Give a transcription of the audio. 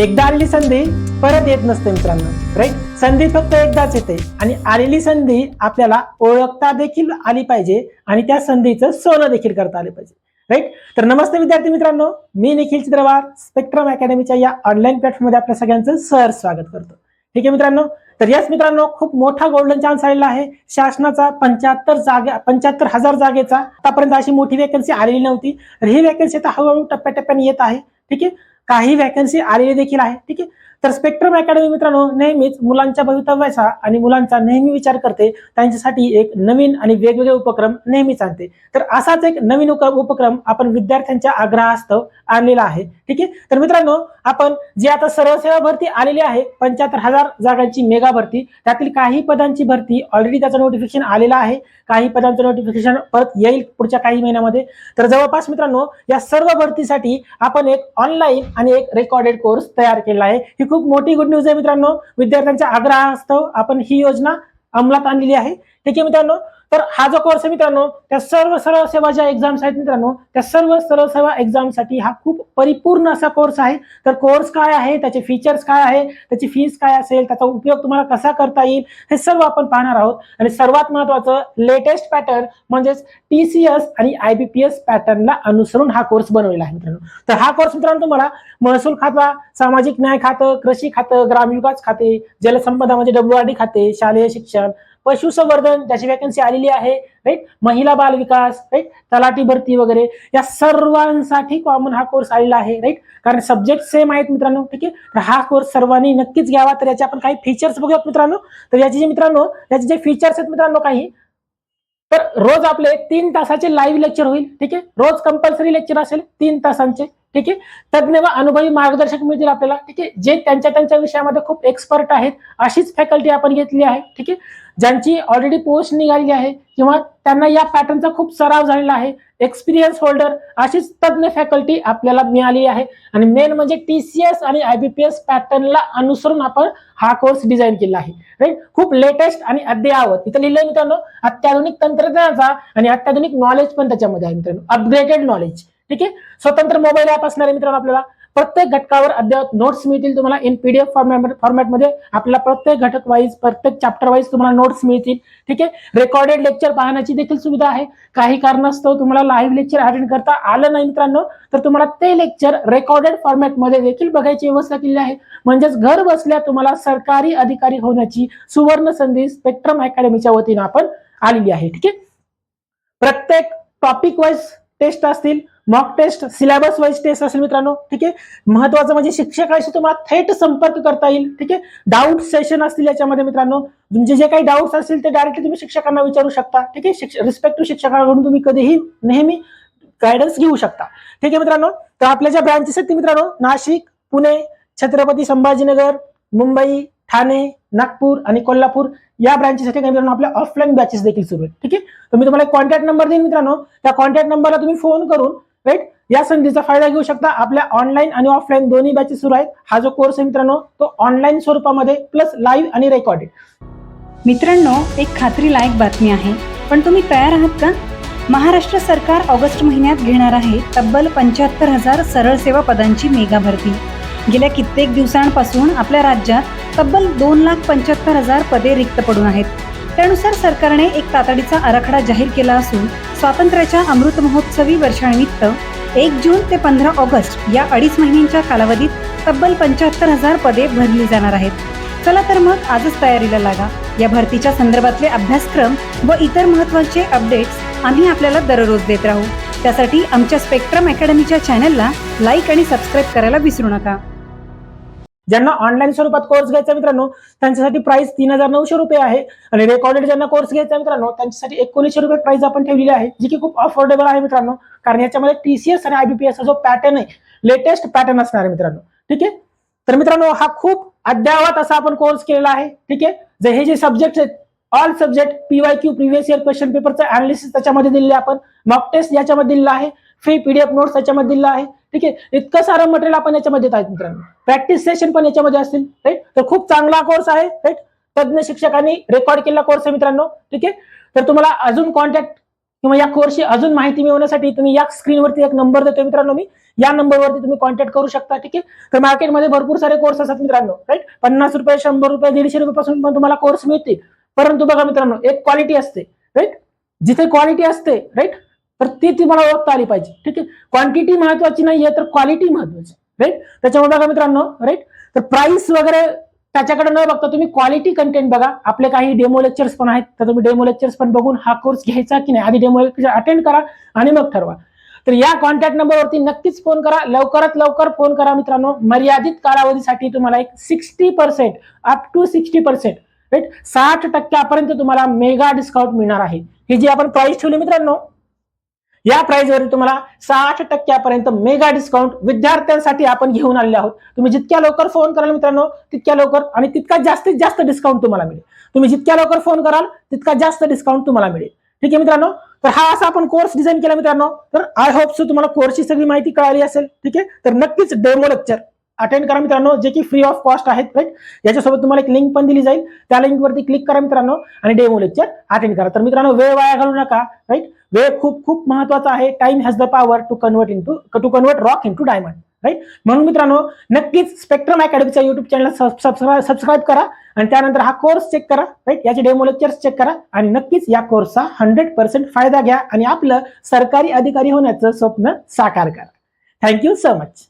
एकदा आलेली संधी परत येत नसते मित्रांनो राईट संधी फक्त एकदाच येते. आणि आलेली संधी आपल्याला ओळखता देखील आली पाहिजे आणि त्या संधीचं सोनं देखील करता आले पाहिजे राईट तर नमस्ते विद्यार्थी मित्रांनो मी निखिल चित्रवार स्पेक्ट्रम अकॅडमीच्या या ऑनलाईन प्लॅटफॉर्ममध्ये आपल्या सगळ्यांचं सर स्वागत करतो. ठीक आहे मित्रांनो? तर याच मित्रांनो खूप मोठा गोल्डन चान्स आलेला आहे. शासनाचा पंच्याहत्तर जागा पंच्याहत्तर हजार जागेचा आतापर्यंत अशी मोठी वेकन्सी आलेली नव्हती. तर ही वेकन्सी आता हळूहळू टप्प्याटप्प्याने येत आहे. ठीक आहे? काही वॅकन्सी आलेली देखील आहे. ठीक आहे? तर स्पेक्ट्रम अकॅडमी मित्रांनो नेहमीच मुलांच्या भवितव्याचा आणि मुलांचा नेहमी विचार करते. त्यांच्यासाठी एक नवीन आणि वेगवेगळे उपक्रम नेहमीच आणते. तर असाच एक नवीन उपक्रम आपण विद्यार्थ्यांच्या आग्रहास्तव आणलेला आहे. ठीक आहे? तर मित्रांनो आपण जी आता सर्व सेवा भरती आलेली आहे पंच्याहत्तर हजार जागांची मेगा भरती त्यातील काही पदांची भरती ऑलरेडी त्याचं नोटिफिकेशन आलेलं आहे. काही पदांचं नोटिफिकेशन परत येईल पुढच्या काही महिन्यामध्ये. तर जवळपास मित्रांनो या सर्व भरतीसाठी आपण एक ऑनलाईन आणि एक रेकॉर्डेड कोर्स तयार केला आहे. ही खूप मोठी गुड न्यूज आहे मित्रांनो. विद्यार्थ्यांच्या आग्रहास्तव आपण ही योजना अंमलात आणलेली आहे. ठीक आहे मित्रांनो तर हा जो कोर्स आहे मित्रांनो त्या सर्व सरळ सेवा ज्या एक्झाम्स आहेत मित्रांनो त्या सर्व सरळ सेवा एक्झामसाठी हा खूप परिपूर्ण असा कोर्स आहे. तर कोर्स काय आहे त्याचे फीचर्स काय आहे त्याची फीस काय असेल त्याचा उपयोग तुम्हाला कसा करता येईल हे सर्व आपण पाहणार आहोत. आणि सर्वात महत्वाचं लेटेस्ट पॅटर्न म्हणजेच टी सी एस आणि आयबीपीएस पॅटर्नला अनुसरून हा कोर्स बनवलेला आहे मित्रांनो. तर हा कोर्स मित्रांनो तुम्हाला महसूल खाता सामाजिक न्याय खातं कृषी खातं ग्रामविकास खाते जलसंपदा म्हणजे डब्ल्यू आर डी खाते शालेय शिक्षण पशुसंवर्धन त्याची वॅकन्सी आलेली आहे राईट महिला बाल विकास राईट तलाठी भरती वगैरे या सर्वांसाठी कॉमन हा कोर्स आलेला आहे राईट कारण सब्जेक्ट सेम आहेत मित्रांनो ठीक आहे? तर हा कोर्स सर्वांनी नक्कीच घ्यावा. तर याचे आपण काही फीचर्स बघूयात मित्रांनो. तर याचे जे मित्रांनो याचे जे फीचर्स आहेत मित्रांनो काही तर रोज आपले तीन तासाचे लाईव्ह लेक्चर होईल ठीक आहे? रोज कंपल्सरी लेक्चर असेल तीन तासांचे. ठीक आहे? तज्ज्ञ व अनुभवी मार्गदर्शक मिळतील आपल्याला ठीक आहे? जे त्यांच्या त्यांच्या विषयामध्ये खूप एक्सपर्ट आहेत अशीच फॅकल्टी आपण घेतली आहे ठीक आहे? ज्यांची ऑलरेडी पोस्ट निघालेली आहे किंवा त्यांना या पॅटर्नचा खूप सराव झालेला आहे एक्सपिरियन्स होल्डर अशीच तज्ज्ञ फॅकल्टी आपल्याला मिळाली आहे. आणि मेन म्हणजे टी सी एस आणि आयबीपीएस पॅटर्नला अनुसरून आपण हा कोर्स डिझाईन केला आहे. राईट खूप लेटेस्ट आणि अद्ययावत. इथं लिहिलंय मित्रांनो अत्याधुनिक तंत्रज्ञानाचा आणि अत्याधुनिक नॉलेज पण त्याच्यामध्ये आहे मित्रांनो. अपग्रेडेड नॉलेज ठीक आहे? स्वतंत्र मोबाईल ऍप असणार आहे मित्रांनो आपल्याला प्रत्येक घटकावर अद्ययावत नोट्स मिळतील. तुम्हाला इन पीडीएफ फॉर्मॅट फॉर्मॅटमध्ये आपल्याला प्रत्येक घटक वाईज प्रत्येक चॅप्टर वाईज तुम्हाला नोट्स मिळतील. ठीक आहे? रेकॉर्डेड लेक्चर पाहण्याची देखील सुविधा आहे. काही कारणास्तव तुम्हाला लाईव्ह लेक्चर अटेंड करता आलं नाही मित्रांनो तर तुम्हाला ते लेक्चर रेकॉर्डेड फॉर्मॅटमध्ये देखील बघायची व्यवस्था केली आहे. म्हणजेच घर बसल्या तुम्हाला सरकारी अधिकारी होण्याची सुवर्ण संधी स्पेक्ट्रम अकॅडमीच्या वतीनं आपण आलेली आहे. ठीक आहे? प्रत्येक टॉपिक वाईज टेस्ट असतील mock test syllabus wise test असेल मित्रांनो ठीक आहे? महत्वाचं म्हणजे शिक्षकाशी तुम्हाला थेट संपर्क करता येईल ठीक आहे? डाऊट सेशन असतील याच्यामध्ये मित्रांनो तुमचे जे काही डाऊट्स असतील ते डायरेक्टली तुम्ही शिक्षकांना विचारू शकता ठीक आहे? शिक्ष रिस्पेक्ट शिक्षकांकडून तुम्ही कधीही नेहमी गायडन्स घेऊ शकता ठीक आहे मित्रांनो? तर आपल्या ज्या ब्रांचेस आहेत ते मित्रांनो नाशिक पुणे छत्रपती संभाजीनगर मुंबई ठाणे नागपूर आणि कोल्हापूर या ब्रांचेसाठी काही मित्रांनो आपल्या ऑफलाईन बॅचेस देखील सुरू आहेत. ठीक आहे? तर मी तुम्हाला एक कॉन्टॅक्ट नंबर देईन मित्रांनो. त्या कॉन्टॅक्ट नंबरला तुम्ही फोन करून राईट या संधीचा फायदा घेऊ शकता. आपल्या ऑनलाईन आणि ऑफलाईन दोन्ही बॅचेस सुरू आहेत. हा जो कोर्स आहे मित्रांनो तो ऑनलाईन स्वरूपामध्ये प्लस लाईव्ह आणि रेकॉर्डेड मित्रांनो एक खात्री लायक बातमी आहे. पण तुम्ही तयार आहात का? महाराष्ट्र सरकार ऑगस्ट महिन्यात घेणार आहे तब्बल पंच्याहत्तर हजार सरळ सेवा पदांची मेगा भरती गेल्या कित्येक दिवसांपासून आपल्या राज्यात तब्बल दोन लाख पंच्याहत्तर हजार पदे रिक्त पडून आहेत. त्यानुसार सरकारने एक तातडीचा आराखडा जाहीर केला असून स्वातंत्र्याच्या अमृत महोत्सवी वर्षानिमित्त एक जून ते पंधरा ऑगस्ट या अडीच महिन्यांच्या कालावधीत तब्बल पंच्याहत्तर हजार पदे भरली जाणार आहेत. चला तर मग आजच तयारीला लागा. या भरतीच्या संदर्भातले अभ्यासक्रम व इतर महत्त्वाचे अपडेट्स आम्ही आपल्याला दररोज देत राहू. त्यासाठी आमच्या स्पेक्ट्रम अकॅडमीच्या चॅनलला लाईक आणि सबस्क्राईब करायला विसरू नका. ज्यांना ऑनलाईन स्वरूपात कोर्स घ्यायचा मित्रांनो त्यांच्यासाठी प्राइस तीन हजार नऊशे रुपये आहे. आणि रेकॉर्डेड ज्यांना कोर्स घ्यायचा मित्रांनो त्यांच्यासाठी एकोणीसशे रुपये प्राइस आपण ठेवलेली आहे जी की खूप अफोर्डेबल आहे मित्रांनो. कारण याच्यामध्ये टीसीएस आणि आयबीपीएस जो पॅटर्न आहे लेटेस्ट पॅटर्न असणार आहे मित्रांनो. ठीक आहे? तर मित्रांनो हा खूप अद्यावत असा आपण कोर्स केलेला आहे. ठीक आहे? जे हे जे सब्जेक्ट आहेत all subject P Y Q previous year question पेपरचं अनालिसिस त्याच्यामध्ये दिलेले आपण. मॉक टेस्ट याच्यामध्ये दिलेला आहे. फ्री पीडीएफ नोट्स याच्यामध्ये दिलेला आहे. ठीक आहे? इतकं सारं मटेरियल आपण याच्यामध्ये आहेत मित्रांनो. प्रॅक्टिस सेशन पण याच्यामध्ये असतील राईट तर खूप चांगला कोर्स आहे राईट तज्ञ शिक्षकांनी रेकॉर्ड केलेला कोर्स आहे मित्रांनो ठीक आहे? तर तुम्हाला अजून कॉन्टॅक्ट किंवा या कोर्सची अजून माहिती मिळवण्यासाठी तुम्ही या स्क्रीनवरती एक नंबर देतो मित्रांनो मी. या नंबरवरती तुम्ही कॉन्टॅक्ट करू शकता ठीक आहे? तर मार्केटमध्ये भरपूर सारे कोर्स असतात मित्रांनो राईट पन्नास रुपये शंभर रुपये दीडशे रुपयापासून पण तुम्हाला कोर्स मिळतील. परंतु बघा मित्रांनो एक क्वालिटी असते राईट जिथे क्वालिटी असते राईट तर ती तुम्हाला ओळखता आली पाहिजे. ठीक आहे? क्वांटिटी महत्वाची नाहीये तर क्वालिटी महत्वाची. राईट त्याच्यामुळे बघा मित्रांनो राईट तर प्राइस वगैरे त्याच्याकडे न बघता तुम्ही क्वालिटी कंटेंट बघा. आपले काही डेमो लेक्चर्स पण आहेत तर तुम्ही डेमो लेक्चर्स पण बघून हा कोर्स घ्यायचा की नाही? आधी डेमो लेक्चर अटेंड करा आणि मग ठरवा. तर या कॉन्टॅक्ट नंबरवरती नक्कीच फोन करा. लवकरात लवकर फोन करा मित्रांनो. मर्यादित कालावधीसाठी तुम्हाला एक sixty percent up to sixty percent right साठ टक्क्यापर्यंत तुम्हाला मेगा डिस्काउंट मिळणार आहे. ही जी आपण प्राइस ठेवली मित्रांनो या प्राइसवर तुम्हाला साठ टक्क्यापर्यंत मेगा डिस्काउंट विद्यार्थ्यांसाठी आपण घेऊन आलेले आहोत. तुम्ही जितक्या लवकर फोन कराल मित्रांनो तितक्या लवकर आणि तितका जास्तीत जास्त डिस्काउंट तुम्हाला मिळेल. तुम्ही जितक्या लवकर फोन कराल तितका जास्त डिस्काउंट तुम्हाला मिळेल. ठीक आहे मित्रांनो? तर हा असा आपण कोर्स डिझाईन केला मित्रांनो. तर आय होप सो तुम्हाला कोर्सची सगळी माहिती कळाली असेल. ठीक आहे? तर नक्कीच डेमो लेक्चर अटेंड करा मित्रांनो जे की फ्री ऑफ कॉस्ट आहेत राईट याच्यासोबत तुम्हाला एक लिंक पण दिली जाईल. त्या लिंकवरती क्लिक करा मित्रांनो आणि डेमो लेक्चर अटेंड करा. तर मित्रांनो वेळ वाया घालू नका राईट वेळ खूप खूप महत्त्वाचा आहे. Time has the power to convert in to to convert rock in to diamond right म्हणून मित्रांनो नक्कीच स्पेक्ट्रम अकॅडमीचा युट्यूब चॅनल सबस्क्राईब करा आणि त्यानंतर हा कोर्स चेक करा राईट याचे डेमो लेक्चर्स चेक करा आणि नक्कीच या कोर्सचा हंड्रेड पर्सेंट फायदा घ्या आणि आपलं सरकारी अधिकारी होण्याचं स्वप्न साकार करा. Thank you so much